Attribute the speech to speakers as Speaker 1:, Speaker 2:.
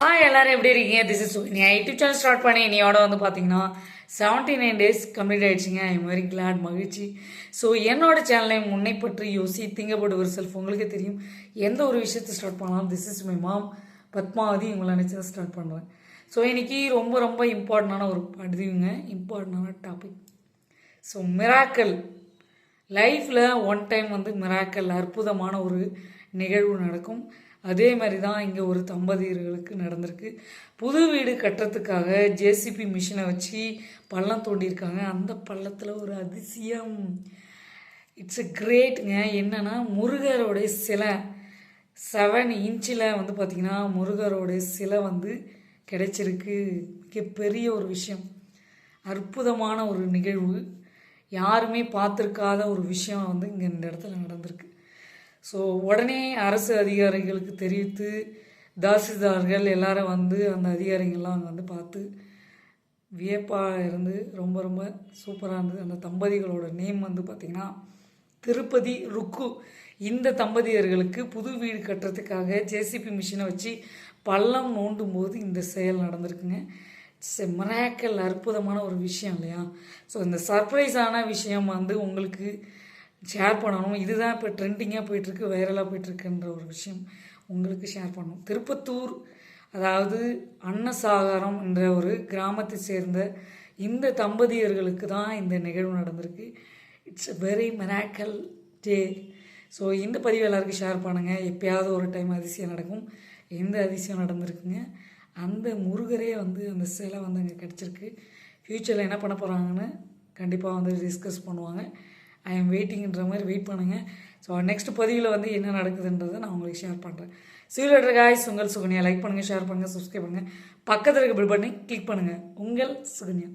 Speaker 1: Hi எல்லாரும் எப்படி இருக்கீங்க? திஸ் இஸ் நீ யூடியூப் சேனல் ஸ்டார்ட் பண்ணி நீயோட வந்து பார்த்தீங்கன்னா செவன்ட்டி நைன் டேஸ் கம்ப்ளீட் ஆகிடுச்சிங்க ஐ எம் வெரி கிளாட் மகிழ்ச்சி. ஸோ என்னோட சேனலை முன்னை பற்றி யோசி திங்கப்பட்டு ஒரு செல்ஃப் உங்களுக்கே தெரியும். எந்த ஒரு விஷயத்தை ஸ்டார்ட் பண்ணாலும் this is my mom Padmavathi உங்களை நினச்சதை ஸ்டார்ட் பண்ணுறேன் ஸோ இன்னைக்கு ரொம்ப ரொம்ப இம்பார்ட்டண்டான ஒரு பதிவுங்க. இம்பார்ட்டண்டான டாபிக் ஸோ மிராக்கல் லைஃப்பில் ஒன் டைம் வந்து மிராக்கல் அற்புதமான ஒரு நிகழ்வு நடக்கும். அதே மாதிரி தான் இங்கே ஒரு தம்பதியர்களுக்கு நடந்திருக்கு. புது வீடு கட்டுறதுக்காக ஜேசிபி மிஷினை வச்சு பள்ளம் தோண்டியிருக்காங்க. அந்த பள்ளத்தில் ஒரு அதிசயம். இட்ஸ் எ கிரேட்டுங்க என்னென்னா முருகரோடைய சிலை செவன் இன்ச்சில் வந்து பார்த்திங்கன்னா முருகரோடைய சிலை வந்து கிடைச்சிருக்கு. மிகப்பெரிய ஒரு விஷயம். அற்புதமான ஒரு நிகழ்வு. யாருமே பார்த்துருக்காத ஒரு விஷயம் வந்து இங்கே இந்த இடத்துல நடந்திருக்கு. ஸோ உடனே அரசு அதிகாரிகளுக்கு தெரிவித்து தாசில்தார்கள் எல்லாரும் வந்து அந்த அதிகாரிகள்லாம் அங்கே வந்து பார்த்து வியப்பாக இருந்து ரொம்ப ரொம்ப சூப்பராக இருந்தது. அந்த தம்பதிகளோட நேம் வந்து பார்த்திங்கன்னா திருப்பதி ருக்கு. இந்த தம்பதியர்களுக்கு புது வீடு கட்டுறதுக்காக ஜேசிபி மிஷினை வச்சு பள்ளம் நோண்டும் போது இந்த செயல் நடந்திருக்குங்க. மிராக்கல் அற்புதமான ஒரு விஷயம் இல்லையா? ஸோ இந்த சர்ப்ரைஸான விஷயம் வந்து உங்களுக்கு ஷேர் பண்ணணும். இதுதான் இப்போ ட்ரெண்டிங்காக போயிட்டுருக்கு வைரலாக போயிட்டுருக்குன்ற ஒரு விஷயம் உங்களுக்கு ஷேர் பண்ணணும். திருப்பத்தூர் அதாவது அன்னசாகரம் என்ற ஒரு கிராமத்தை சேர்ந்த இந்த தம்பதியர்களுக்கு தான் இந்த நிகழ்வு நடந்திருக்கு. It's a very miracle day so இந்த பதிவு எல்லாருக்கும் ஷேர் பண்ணுங்கள் எப்பயாவது ஒரு டைம் அதிசயம் நடக்கும். எந்த அதிசயம் நடந்திருக்குங்க? அந்த முருகரே வந்து அந்த சிலை வந்து அங்கே கிடச்சிருக்கு. ஃப்யூச்சரில் என்ன பண்ண போகிறாங்கன்னு கண்டிப்பாக வந்து டிஸ்கஸ் பண்ணுவாங்க. ஐ எம் வெயிட்டிங்ன்ற மாதிரி வெயிட் பண்ணுங்கள் ஸோ நெக்ஸ்ட் பதிவில் வந்து என்ன நடக்குதுன்றதை நான் உங்களுக்கு ஷேர் பண்ணுறேன் சீலர் காய்ஸ் உங்கள் சுகன்யா. லைக் பண்ணுங்கள் ஷேர் பண்ணுங்கள் சப்ஸ்கிரைப் பண்ணுங்கள் பக்கத்தில் இருக்க பில் பண்ணி கிளிக் பண்ணுங்கள் உங்கள் சுகன்யா.